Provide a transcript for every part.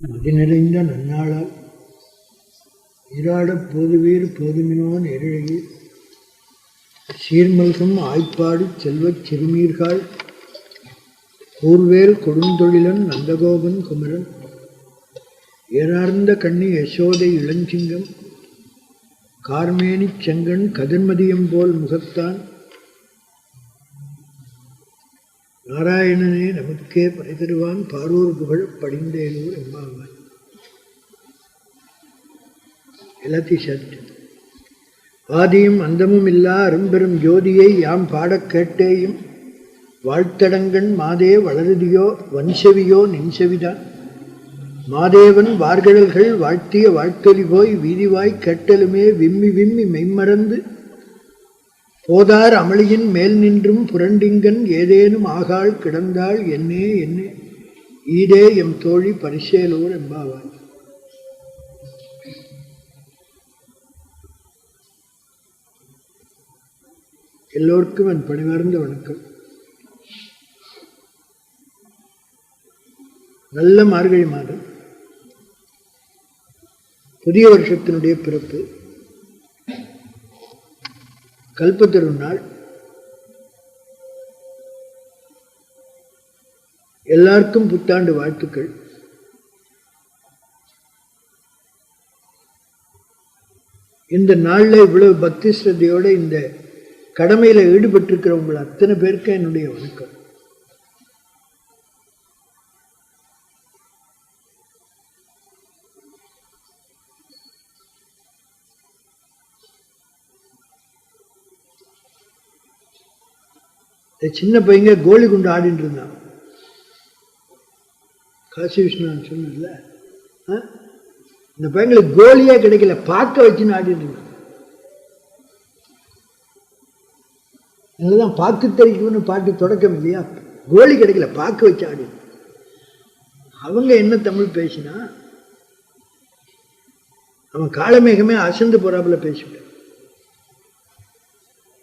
மதி நிறைந்த நன்னாளால் நீராடப் போதுவீர் போதுமினோ நேரிழையீர் சீர்மல்கம் ஆய்ப்பாடு செல்வச் சிறுமீர்கள் கூர்வேல் கொடுந்தொழிலன் நந்தகோபன் குமரன். ஏறார்ந்த கண்ணி யசோதை இளஞ்சிங்கம். கார்மேனிச் செங்கன் கதிர்மதியம் போல் முகத்தான். நாராயணனே நமக்கே பறை தருவான் பாரூர் புகழ் படிந்தேனூர் எம்பாவான் எல்லாத்தையும் சேர்த்து ஆதியும் அந்தமும் இல்லா அரும்பெரும் ஜோதியை யாம் பாடக் கேட்டேயும். வாழ்த்தடங்கண் மாதே வளருதியோ வன்செவியோ நின்செவிதான். மாதேவன் வார்கழல்கள் வாழ்த்திய வாழ்த்தொலி போய் வீதிவாய் கேட்டலுமே விம்மி விம்மி மெய்மறந்து போதார் அமளியின் மேல் நின்றும் புரண்டிங்கன் ஏதேனும் ஆகாள் கிடந்தாள் என்னே என்னே. ஈடே எம் தோழி பரிசேலூர் எம்பாவாய் எல்லோருக்கும் என் பணிவார்ந்த வணக்கம். நல்ல மார்கழி மாதம். புதிய வருஷத்தினுடைய பிறப்பு. கல்பத்தருநாள் எல்லாருக்கும் புத்தாண்டு வாழ்த்துக்கள். இந்த நாளில் இவ்வளவு பக்தி ஸ்ரத்தையோடு இந்த கடமையில் ஈடுபட்டிருக்கிறவங்க அத்தனை பேருக்கு என்னுடைய வணக்கம். சின்ன பையங்க கோலி குண்டு ஆடிட்டு இருந்தான். காசி விஸ்வநாதன் சொன்னல இந்த பையங்களுக்கு கோலியே கிடைக்கல பார்க்க வச்சுன்னு ஆடிட்டு இருந்தான். அதுதான் பாக்கு தெரிக்கும்னு பாட்டு தொடக்கம் இல்லையா? கோலி கிடைக்கல பார்க்க வச்சு ஆடி அவங்க என்ன தமிழ் பேசினா அவன் காலமேகமே அசந்து போறாப்புல பேசிவிட்டான்.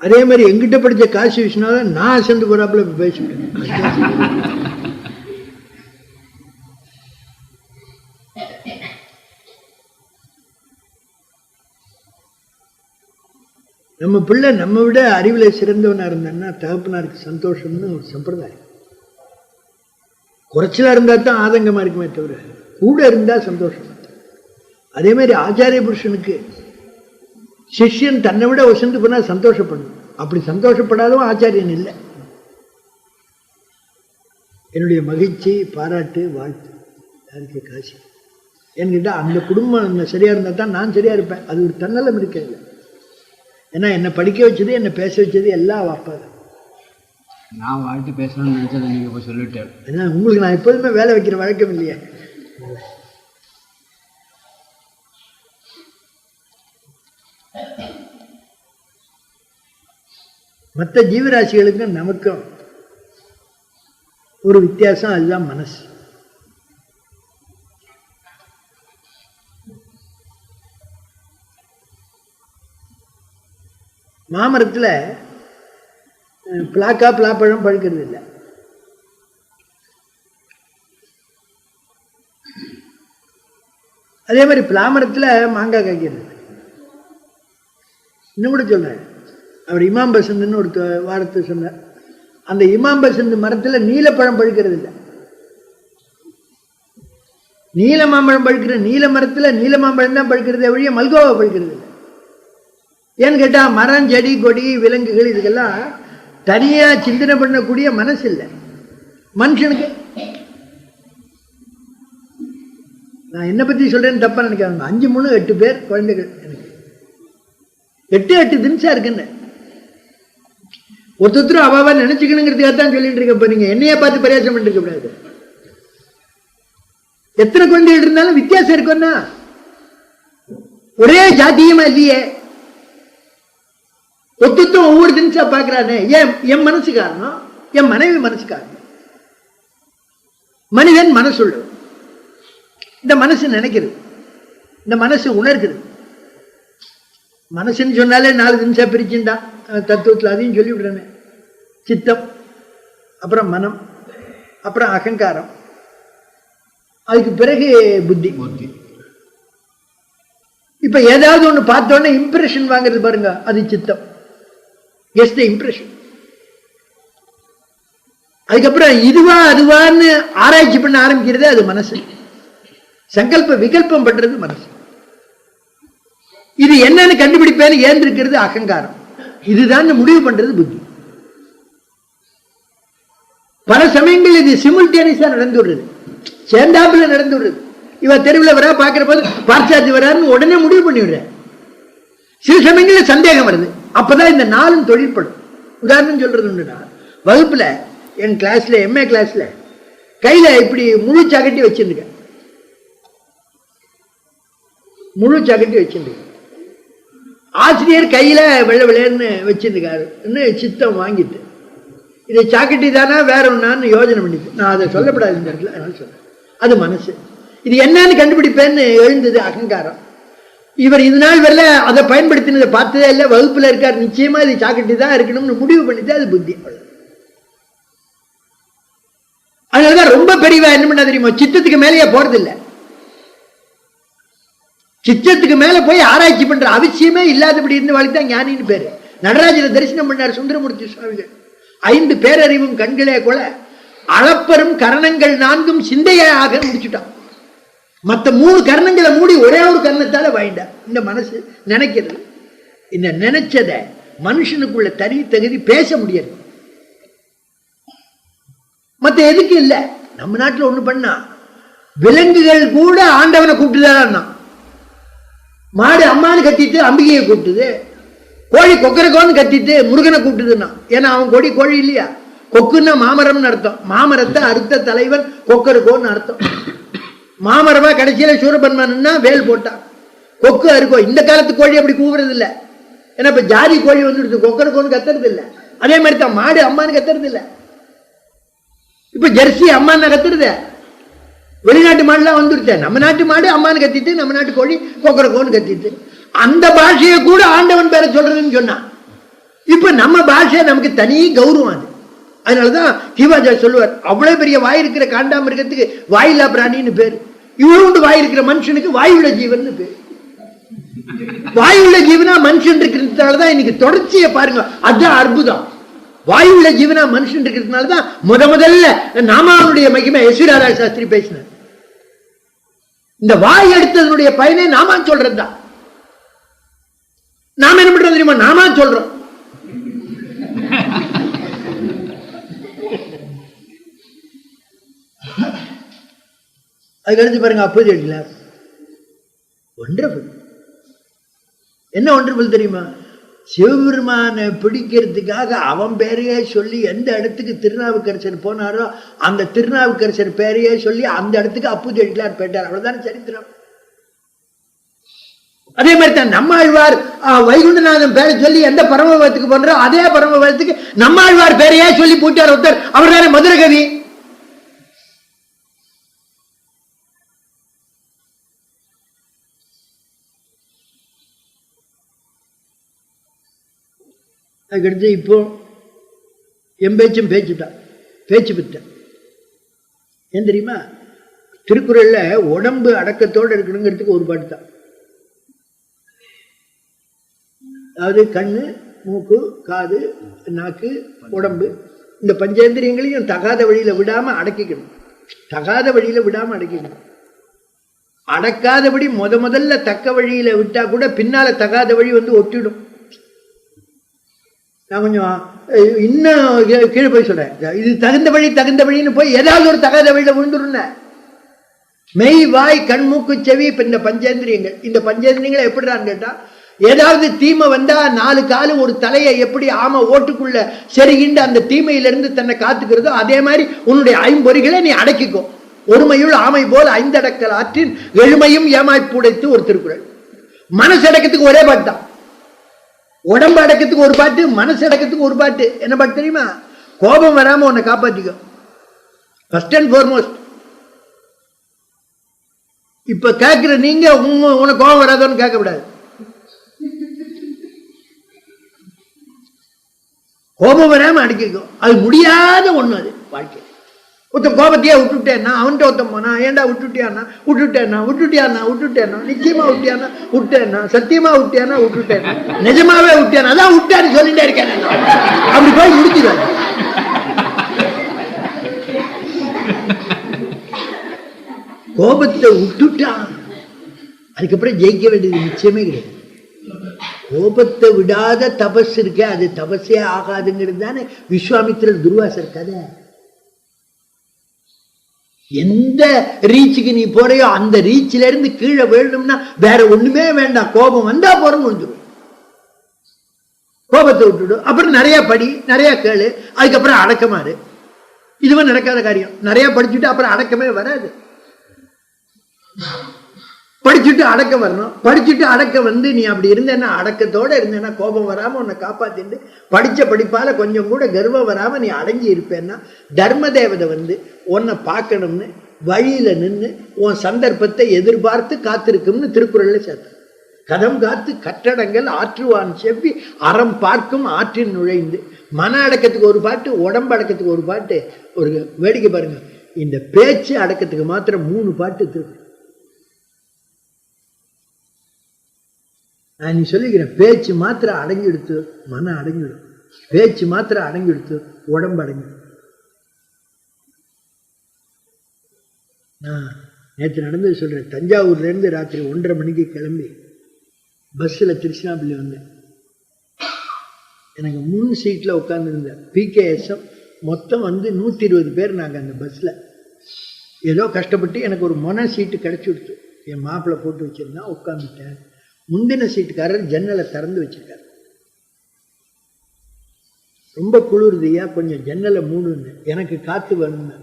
அதே மாதிரி எங்கிட்ட படிச்ச காசி விஸ்வநாதன் நான் அசந்து போறாப்புல பேசிவிட்டேன் நம்ம பிள்ளை நம்ம விட அறிவில் சிறந்தவனா இருந்தான்னா தகப்பனாருக்கு சந்தோஷம்னு ஒரு சம்பிரதாயம். குறைச்சலா இருந்தால் தான் ஆதங்கமா இருக்குமே தவிர கூட இருந்தா சந்தோஷம். அதே மாதிரி ஆச்சாரிய புருஷனுக்கு சிஷ்யன் தன்னை விட வசந்து போனா சந்தோஷப்படணும் அப்படி சந்தோஷப்படாதவன் ஆச்சாரியன் இல்லை. என்னுடைய மகிழ்ச்சி பாராட்டு வாழ்த்து. யாருக்கு காசி? என்கிட்ட அந்த குடும்பம் சரியா இருந்தா தான் நான் சரியா இருப்பேன். அது ஒரு தன்னலம் இருக்கேன் ஏன்னா என்னை படிக்க வச்சது என்னை பேச வச்சது எல்லாம் அப்பா தான் நான் வாழ்த்து பேசணும்னு நினைச்சதை நீங்க இப்போ சொல்லிட்டேன். ஏன்னா உங்களுக்கு நான் எப்போதுமே வேலை வைக்கிற வழக்கம் இல்லையே. மற்ற ஜீவராசிகளுக்கும் நமக்கும் ஒரு வித்தியாசம் அதுதான் மனசு. மாமரத்தில் பிளாக்கா பிளாப்பழம் பழுக்கிறது இல்லை. அதே மாதிரி பிளாமரத்தில் மாங்காய் காய்க்கிறது. இன்னும் கூட சொல்றேன். அவர் இமாம் பசந்துன்னு ஒரு வாரத்தை சொன்னார். அந்த இமாம் பசந்து மரத்தில் நீலப்பழம் பழுக்கிறது இல்லை. நீல மாம்பழம் பழுக்கிற நீல மரத்தில் நீல மாம்பழம் தான் பழுக்கிறதே வழிய மல்கோவா பழுக்கிறது இல்லை. ஏன்னு கேட்டா மரம் செடி கொடி விலங்குகள் இதுக்கெல்லாம் தனியா சிந்தனை பண்ணக்கூடிய மனசு இல்லை. மனுஷனுக்கு. நான் என்ன பத்தி சொல்கிறேன்னு தப்பா நினைக்காங்க அஞ்சு மூணு எட்டு பேர் குழந்தைகள் எனக்கு. எட்டு எட்டு தினசா இருக்குன்னு. ஒருத்தர் அவாவா நினைச்சுக்கணுங்கிறதுக்காக தான் சொல்லிட்டு இருக்க இப்ப என்னைய பார்த்து பரியாசம் பண்ணிருக்க கூடாது. எத்தனை குழந்தைகள் இருந்தாலும் வித்தியாசம் இருக்கும்னா ஒரே ஜாத்தியமா இல்லையே. ஒத்துத்தம் ஒவ்வொரு தினசா பாக்குறானே ஏன் என் மனசு காரணம்? என் மனைவி மனசு காரணம். மனிதன் மனசுள்ள இந்த மனசு நினைக்கிறது. இந்த மனசு உணர்கிறது. மனசுன்னு சொன்னாலே நாலு நிமிஷம் பிரிச்சுண்டா தத்துவத்தில் அதையும் சொல்லி விடுறேனே. சித்தம் அப்புறம் மனம் அப்புறம் அகங்காரம். அதுக்கு பிறகு புத்தி. புத்தி. இப்ப ஏதாவது ஒண்ணு பார்த்த உடனே இம்ப்ரெஷன் வாங்குறது பாருங்க அது சித்தம். எஸ் த இம்ப்ரெஷன் அதுக்கப்புறம் இதுவா அதுவான்னு ஆராய்ச்சி பண்ண ஆரம்பிக்கிறது அது மனசு. சங்கல்ப விகல்பம் பண்றது மனசு. இது என்னன்னு கண்டுபிடிப்பேன்னு ஏந்திருக்கிறது அகங்காரம். இதுதான் முடிவு பண்றது புத்தி. பல சமயங்கள் இது சிமுல்டேனியஸா நடந்து விடுறது சேர்ந்தாப்புல நடந்து விடுறது இவ தெருவில் வரா பார்க்கிற போது பார்த்தாச்சு வரான்னு உடனே முடிவு பண்ணிவிடுறேன் சில சமயங்களில் சந்தேகம் வருது. அப்பதான் இந்த நாளும் தொழிற்படும். உதாரணம் சொல்றது உண்டுனா வகுப்புல என் கிளாஸ்ல எம்ஏ கிளாஸ்ல கையில இப்படி முழு சகட்டி வச்சிருந்துக்க முழு சகட்டி வச்சிருந்துக்க ஆசிரியர் கையில வெள்ளை வெள்ளைன்னு வச்சிருக்காருன்னு இன்னும் சித்தம் வாங்கிட்டு. இது சாக்கட்டி தானா வேற ஒன்னான்னு யோஜனை பண்ணிட்டு. நான் அதை சொல்லப்படாது இந்த இடத்துல அதனால சொல்றேன். அது மனசு. இது என்னன்னு கண்டுபிடிப்பேன்னு எழுந்தது அகங்காரம். இவர் இது நாள் வரல அதை பயன்படுத்தினதை பார்த்ததே இல்லை வகுப்பில் இருக்கார் நிச்சயமா இது சாக்கட்டி தான் இருக்கணும்னு முடிவு பண்ணிட்டு அது புத்தி. அவ்வளவுதான். அதனாலதான் ரொம்ப பெரியவா என்ன பண்ணா தெரியுமா? சித்தத்துக்கு மேலேயே போறதில்லை. சித்தத்துக்கு மேல போய் ஆராய்ச்சி பண்ற அவசியமே இல்லாதபடி இருந்த வாழ்க்கை தான் ஞானின்னு பேரு. நடராஜரை தரிசனம் பண்ணார் சுந்தரமூர்த்தி சுவாமிகள். ஐந்து பேரறிவும் கண்களே கொல அளப்பரும் கரணங்கள் நான்கும் சிந்தையாக முடிச்சுட்டான். மற்ற மூணு கரணங்களை மூடி ஒரே ஒரு கரணத்தால வாயிண்டா இந்த மனசு நினைக்கிறது. இந்த நினைச்சத மனுஷனுக்குள்ள தனி தகுதி பேச முடியாது. மத்த எதுக்கு இல்லை? நம்ம நாட்டில் ஒன்று பண்ணா விலங்குகள் கூட ஆண்டவனை கூப்பிட்டுதான் மாடு அம்மான்னு கத்திட்டு அம்பிகையை கூப்பிட்டுது. கோழி கொக்கரக்கோன்னு கத்திட்டு முருகனை கூப்பிட்டுதுன்னா. ஏன்னா அவன் கொடி கோழி இல்லையா? கொக்குன்னா மாமரம்னு அர்த்தம். மாமரத்தை அறுத்த தலைவன் கொக்கருக்கோன்னு அர்த்தம். மாமரமா கடைசியில சூரபன்மன்னா வேல் போட்டான் கொக்கு அறுக்கோ. இந்த காலத்து கோழி அப்படி கூவுறது இல்லை ஏன்னா இப்ப ஜாதி கோழி வந்துடுது கொக்கருக்கோன்னு கத்துறது இல்ல அதே மாதிரி தான் மாடு அம்மான்னு கத்துறது இல்லை இப்ப ஜெர்சி அம்மான்னு கத்துறது. வெளிநாட்டு மாடுலாம் வந்துருச்சே. நம்ம நாட்டு மாடு அம்மான்னு கத்திட்டு நம்ம நாட்டு கோழி கொக்கரக்கோன்னு கத்திட்டு. அந்த பாஷையை கூட ஆண்டவன் பேர சொல்றதுன்னு சொன்னான். இப்ப நம்ம பாஷை நமக்கு தனி கௌரவம் அது. அதனாலதான் ஹிவாஜா சொல்லுவார் அவ்வளவு பெரிய வாய் இருக்கிற காண்டாமிருகத்துக்கு வாயில்லா பிராணின்னு பேரு. இவ்வளோண்டு வாய் இருக்கிற மனுஷனுக்கு வாயுள்ள ஜீவன் பேரு. வாயுள்ள ஜீவனா மனுஷன் இருக்கிறதுனாலதான் இன்னைக்கு தொடர்ச்சியை பாருங்க. அதுதான் அற்புதம். வாயுள்ள ஜீவனா மனுஷன் இருக்கிறதுனாலதான் முத முதல்ல நாமாவுடைய மகிமை யசுராரா சாஸ்திரி பேசினார். இந்த வாய் எடுத்ததனுடைய பயனே நாமா சொல்றதுதான் நாம என்ன பண்றோம் தெரியுமா? நாமா சொல்றோம். அதுக்கடுத்து பாருங்க அப்போது கிளாஸ் ஒன்றபுல் என்ன ஒன்றபுல் தெரியுமா? சிவபெருமானை பிடிக்கிறதுக்காக அவன் பேரையே சொல்லி எந்த இடத்துக்கு திருநாவுக்கரசர் போனாரோ அந்த திருநாவுக்கரசர் பேரையே சொல்லி அந்த இடத்துக்கு அப்பு ஜெயிக்கலார் போயிட்டார். அவ்வளவுதானே சரித்திரம்? அதே மாதிரி தான் நம்மாழ்வார் வைகுண்டநாதன் பேரை சொல்லி எந்த பரமபதத்துக்கு போனாரோ அதே பரமபதத்துக்கு நம்மாழ்வார் பேரையே சொல்லி போட்டார் ஒருத்தர். அவர் தானே மதுரகவி. அதுக்கடுத்து இப்போ என் பேச்சும் பேச்சு தான் பேச்சு பித்தன் ஏன் தெரியுமா? திருக்குறள்ல உடம்பு அடக்கத்தோடு இருக்கணுங்கிறதுக்கு ஒரு பாட்டு தான். அதாவது கண்ணு மூக்கு காது நாக்கு உடம்பு இந்த பஞ்சேந்திரியங்களையும் தகாத வழியில விடாம அடக்கிக்கணும். தகாத வழியில விடாம அடக்கிக்கணும். அடக்காதபடி முத முதல்ல தக்க வழியில விட்டா கூட பின்னால தகாத வழி வந்து ஒட்டிடும். நான் கொஞ்சம் இன்னும் கீழே போய் சொல்றேன். இது தகுந்த வழி தகுந்த வழின்னு போய் ஏதாவது ஒரு தகாத வழியில விழுந்துருந்தேன் மெய் வாய் கண் மூக்கு செவி இப்ப இந்த பஞ்சேந்திரியங்கள். இந்த பஞ்சேந்திரியங்களை எப்படிடான்னு கேட்டா ஏதாவது தீமை வந்தா நாலு காலு ஒரு தலையை எப்படி ஆமை ஓட்டுக்குள்ள செருகிண்டு அந்த தீமையிலிருந்து தன்னை காத்துக்கிறதோ அதே மாதிரி உன்னுடைய ஐம்பொறிகளை நீ அடக்கிக்கோ. ஒருமையுள் ஆமை போல் ஐந்தடக்கல் ஆற்றின் எழுமையும் ஏமாய்ப்புடைத்து ஒரு திருக்குறள். மனசடக்கத்துக்கு ஒரே பாட்டு தான். உடம்பு அடக்கத்துக்கு ஒரு பாட்டு மனசு அடக்கத்துக்கு ஒரு பாட்டு. என்ன பாட்டு தெரியுமா? கோபம் வராம உன்னை காப்பாற்றிக்கும் ஃபர்ஸ்ட் அண்ட் ஃபார்மோஸ்ட் இப்ப கேட்கிற நீங்க உங்க உனக்கு கோபம் வராதோன்னு கேட்க விடாது கோபம் வராம அடக்கிக்கும் அது முடியாத ஒண்ணு அது வாழ்க்கை. ஒருத்தன் கோபத்தையே விட்டுட்டேன்னா அவன்கிட்ட ஒருத்தன் போனா ஏன்டா விட்டுட்டியானா விட்டுட்டேன்னா விட்டுட்டியானா விட்டுட்டேன்னா நிச்சயமா விட்டியானா விட்டேன்னா சத்தியமா விட்டியானா விட்டுட்டேன் நிஜமாவே விட்டியானா அதான் விட்டான்னு சொல்லிட்டே இருக்கேன் அப்படி போய் முடிச்சிடும் கோபத்தை விட்டுட்டான் அதுக்கப்புறம் ஜெயிக்க வேண்டியது நிச்சயமே கிடையாது. கோபத்தை விடாத தபஸ் இருக்க அது தபஸே ஆகாதுங்கிறது தானே விஸ்வாமித்திரர் துர்வாசர் கதை. எந்த ரீச்சுக்கு நீ போறையோ அந்த ரீச்சில இருந்து கீழே விழணும்னா வேற ஒண்ணுமே வேண்டாம். கோபம் வந்தா போறோம் முடிஞ்சிடும் கோபத்தை விட்டுடும் அப்புறம் நிறைய படி நிறைய கேளு. அதுக்கப்புறம் அடக்கமாறு. இதுவும் நடக்காத காரியம். நிறைய படிச்சுட்டு அப்புறம் அடக்கமே வராது. படிச்சுட்டு அடக்க வரணும். படிச்சுட்டு அடக்க வந்து நீ அப்படி இருந்தேன்னா அடக்கத்தோடு இருந்தேன்னா கோபம் வராமல் உன்னை காப்பாத்திட்டு படித்த படிப்பால் கொஞ்சம் கூட கர்வம் வராமல் நீ அடங்கி இருப்பேன்னா தர்ம தேவதை வந்து உன்னை பார்க்கணும்னு வழியில் நின்று உன் சந்தர்ப்பத்தை எதிர்பார்த்து காத்திருக்கும்னு திருக்குறளில் சேர்த்த. கதம் காத்து கட்டடங்கள் ஆற்றுவான் செவ்வி அறம் பார்க்கும் ஆற்றில் நுழைந்து மன அடக்கத்துக்கு ஒரு பாட்டு உடம்பு அடக்கத்துக்கு ஒரு பாட்டு ஒரு வேடிக்கை பாருங்க. இந்த பேச்சு அடக்கத்துக்கு மாத்திரம் மூணு பாட்டு திருக்குறள். நான் நீ சொல்லிக்கிறேன் பேச்சு மாத்திரம் அடங்கிடுத்து மனம் அடங்கிடும் பேச்சு மாத்திரம் அடங்கிடுத்து உடம்பு அடங்கிடும் நான் நேற்று நடந்தது சொல்கிறேன் தஞ்சாவூர்லேருந்து ராத்திரி ஒன்றரை மணிக்கு கிளம்பி பஸ்ஸில் திருச்சினாப்பள்ளி வந்தேன். எனக்கு முன் சீட்டில் உட்காந்துருந்தேன் பிகேஎஸ்எம் மொத்தம் வந்து நூற்றி இருபது பேர் நாங்கள் அந்த பஸ்ஸில் ஏதோ கஷ்டப்பட்டு எனக்கு ஒரு மொன சீட்டு கிடச்சி கொடுத்து என் மாப்பிள்ளை போட்டு வச்சிருந்தா உட்காந்துட்டேன் முந்தின சீட்டுக்காரர் ஜன்னலை திறந்து வச்சிருக்காரு. ரொம்ப குளிர்தியா கொஞ்சம் ஜன்னலை மூடுன்னு எனக்கு காத்து வேணும்னு.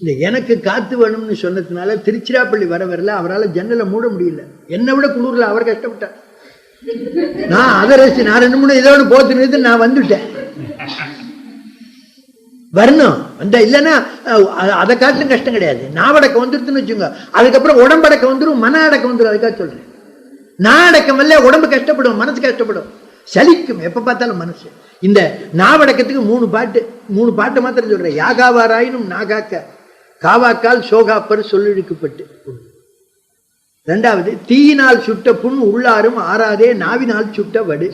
இந்த எனக்கு காத்து வேணும்னு சொன்னதுனால திருச்சிராப்பள்ளி வர வரல அவரால் ஜன்னலை மூட முடியல. என்னை விட குளிர்ல அவர் கஷ்டப்பட்டார். நான் அதை ரசி நான் ரெண்டு மூணு இதோட போத்துனது நான் வந்துட்டேன். வரணும். அந்த இல்லைன்னா அதை காட்டிலும் கஷ்டம் கிடையாது. நாவடக்க வந்துருதுன்னு வச்சுங்க அதுக்கப்புறம் உடம்படக்கம் வந்துடும் மன அடக்கம் வந்துடும் அதுக்காக சொல்றேன். நான் அடக்கம் இல்ல உடம்பு கஷ்டப்படும் மனசு கஷ்டப்படும். சலிக்கும். எப்போ பார்த்தாலும் மனசு. இந்த நாவடக்கத்துக்கு மூணு பாட்டு மூணு பாட்டு மாத்திரம் சொல்றேன். யாகாவாராயினும் நாகாக்க காவாக்கால் சோகாப்பர் சொல்லிழுக்கப்பட்டு. ரெண்டாவது தீயினால் சுட்ட புண் உள்ளாரும் ஆறாதே நாவினால் சுட்ட வடு.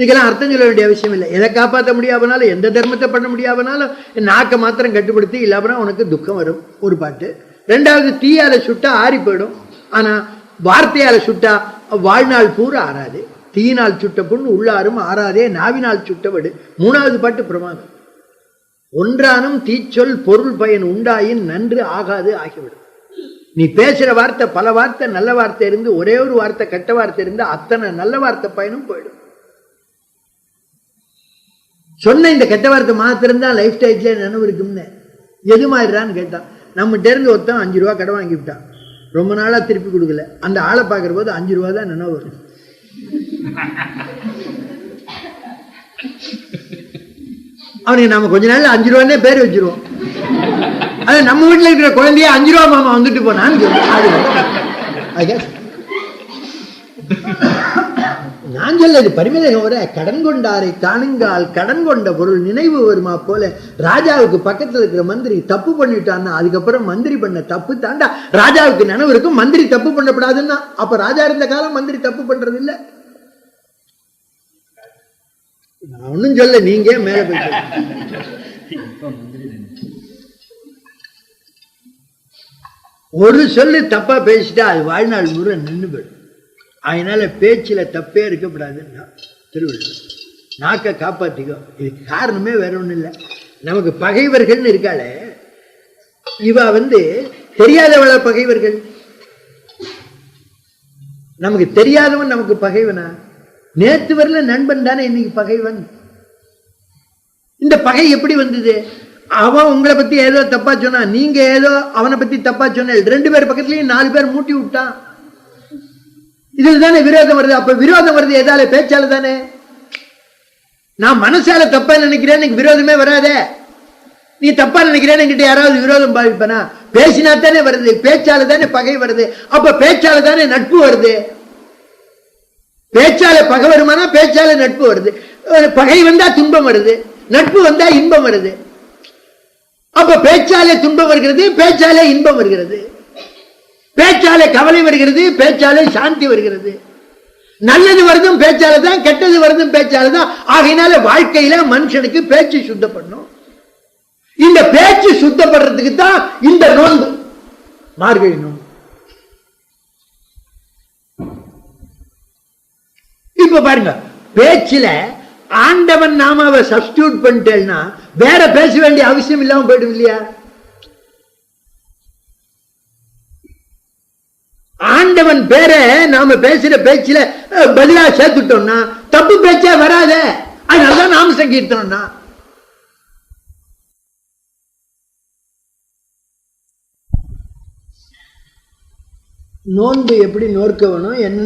இதுக்கெல்லாம் அர்த்தம் சொல்ல வேண்டிய அவசியம் இல்லை. எதை காப்பாற்ற முடியாமனாலும் எந்த தர்மத்தை பண்ண முடியாமனாலும் நாக்கை மாத்திரம் கட்டுப்படுத்தி இல்லாமனா உனக்கு துக்கம் வரும். ஒரு பாட்டு. ரெண்டாவது தீயால சுட்டா ஆறி போயிடும். ஆனா வார்த்தையால சுட்டா வாழ்நாள் பூரா ஆறாது. தீயினால் சுட்ட பொண்ணு உள்ளாரும் ஆறாதே நாவினால் சுட்டவடு. மூணாவது பாட்டு பிரமாதம். ஒன்றானும் தீச்சொல் பொருள் பயன் உண்டாயின் நன்று ஆகாது ஆகிவிடும். நீ பேசுற வார்த்தை பல வார்த்தை நல்ல வார்த்தை இருந்து ஒரே ஒரு வார்த்தை கெட்ட வார்த்தை இருந்து அத்தனை நல்ல வார்த்தை பயனும் போயிடும். சொன்ன இந்த கெட்ட வார்த்தை மாத்திரம்தான் லைஃப் ஸ்டைல்ல நினைவு இருக்கும்னு. எது மாதிரிடான்னு கேட்டான். நம்மகிட்ட இருந்து ஒருத்தன் அஞ்சு ரூபா கடை வாங்கி விட்டான். ரொம்ப நாளா திருப்பி கொடுக்கல. அந்த ஆளை பார்க்குற போது அஞ்சு ரூபா தான் நினைவு வரும். அவனுக்கு நம்ம கொஞ்ச நாள் அஞ்சு ரூபான்னே பேர் வச்சிருவோம். அது நம்ம வீட்டில் இருக்கிற குழந்தைய அஞ்சு ரூபா மாமா வந்துட்டு போனான்னு ஆடு அது. I guess. சொல்ல இது கடன் கொண்டாரை காணுங்கால் கடன் கொண்ட பொருள் நினைவு வருமா போல ராஜாவுக்கு பக்கத்துல இருக்கிற மந்திரி தப்பு பண்ணிட்டான்னா அதுக்கப்புறம் மந்திரி பண்ண தப்பு தாண்டா. ராஜாவுக்கு நினைவு இருக்கும் மந்திரி தப்பு பண்ணப்படாதுன்னா அப்ப ராஜா இருந்த காலம் மந்திரி தப்பு பண்றது இல்ல நான் ஒன்னும் சொல்ல நீங்க மேல போய் ஒரு சொல்லு தப்பா பேசிட்டா அது வாழ்நாள் முறை நின்று போயிடும். அதனால பேச்சுல தப்பே இருக்கக்கூடாதுன்னா திருவள்ளுவர். நாக்க காப்பாத்திக்கோ. இதுக்கு காரணமே வேற ஒண்ணும் இல்லை. நமக்கு பகைவர்கள்னு இருக்காளே. இவ வந்து தெரியாதவள பகைவர்கள்? நமக்கு தெரியாதவன் நமக்கு பகைவனா? நேத்து வரல நண்பன் தானே இன்னைக்கு பகைவன்? இந்த பகை எப்படி வந்தது? அவன் உங்களை பத்தி ஏதோ தப்பா சொன்னான். நீங்க ஏதோ அவனை பத்தி தப்பா சொன்ன ரெண்டு பேர் பக்கத்துலயும் நாலு பேர் மூட்டி விட்டான். இதுல தானே விரோதம் வருது? அப்ப விரோதம் வருது எதால? பேச்சால தானே? நான் மனசால தப்பா நினைக்கிறேன் எனக்கு விரோதமே வராதே. நீ தப்பா நினைக்கிறேன்னு என்கிட்ட யாராவது விரோதம் பாவிப்பனா? பேசினா தானே வருது பேச்சால தானே பகை வருது. அப்ப பேச்சால தானே நட்பு வருது. பேச்சால பகை வருமானா பேச்சால நட்பு வருது. பகை வந்தா துன்பம் வருது நட்பு வந்தா இன்பம் வருது. அப்ப பேச்சாலே துன்பம் வருகிறது பேச்சாலே இன்பம் வருகிறது. பேச்சாலே கவலை வருகிறது பேச்சாலே சாந்தி வருகிறது. நல்லது வருதும் பேச்சால தான் கெட்டது வருதும் பேச்சால தான் ஆகையினால வாழ்க்கையில மனுஷனுக்கு பேச்சு சுத்தப்படணும். இந்த பேச்சு சுத்தப்படுறதுக்கு தான் இந்த நோன்பு. மார்கழி நோன்பு. இப்ப பாருங்க பேச்சுல ஆண்டவன் நாமாவை சப்ஸ்டியூட் பண்ணிட்டேன்னா வேற பேச வேண்டிய அவசியம் இல்லாம போயிடும் இல்லையா? ஆண்டவன் பேரை நாம பேசுற பேச்சுல பதிலா சேர்த்துட்டோம்னா தப்பு பேச்சே வராத. அதனாலதான் நாம சங்கீர்த்தனம்னா. நோன்பு எப்படி நோர்க்க வேணும்? என்ன